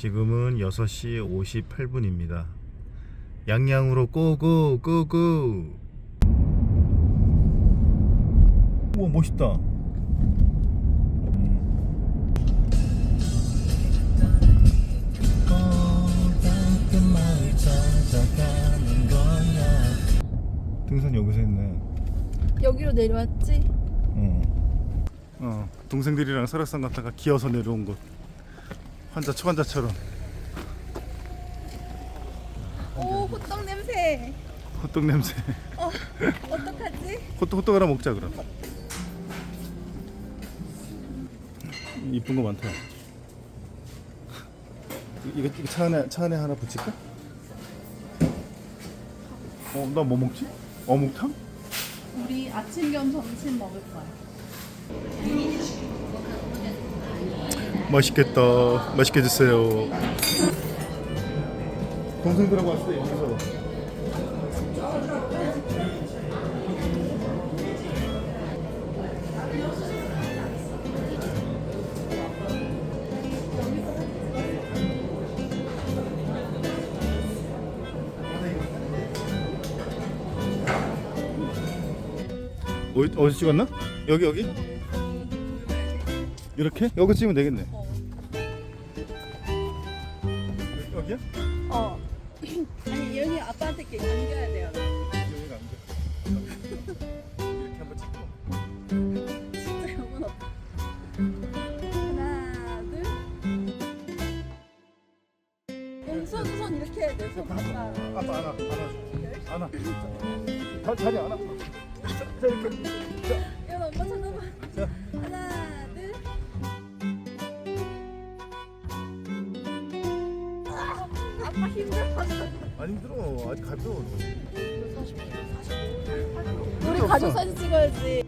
지금은 6시 58분입니다. 양양으로 고고 고고. 우와 멋있다. 등산 여기서 했네. 여기로 내려왔지? 어. 어, 동생들이랑 설악산 갔다가 기어서 내려온 곳. 환자 초환자처럼 오 호떡 냄새. 호떡 냄새. 어 어떡하지? 호떡 호떡 하나 먹자 그럼. 이쁜 거 많다. 이거, 이거 차 안에 차 안에 하나 붙일까? 어, 나 뭐 먹지? 어묵탕? 우리 아침 겸 점심 먹을 거야. 맛있겠다. 맛있게 드세요. 동생들하고 왔을 때 여기서 어디, 찍었나? 여기 여기? 이렇게? 여기 찍으면 되겠네. 여기야? 어. 아니 여기 아빠한테 이렇게 남겨야 돼요. 여기가 안 돼. 이렇게 한번 찍고. 진짜 영혼 없다. 하나 둘. 응, 손, 손 이렇게 해야 돼. 손 아빠. 아빠 안아 안아 안아. 자, 자리 안아. 자, 자 이렇게. 자, 아, 아빠 힘들어. 안 힘들어. 아직 가벼워. 우리 가족 사진 찍어야지.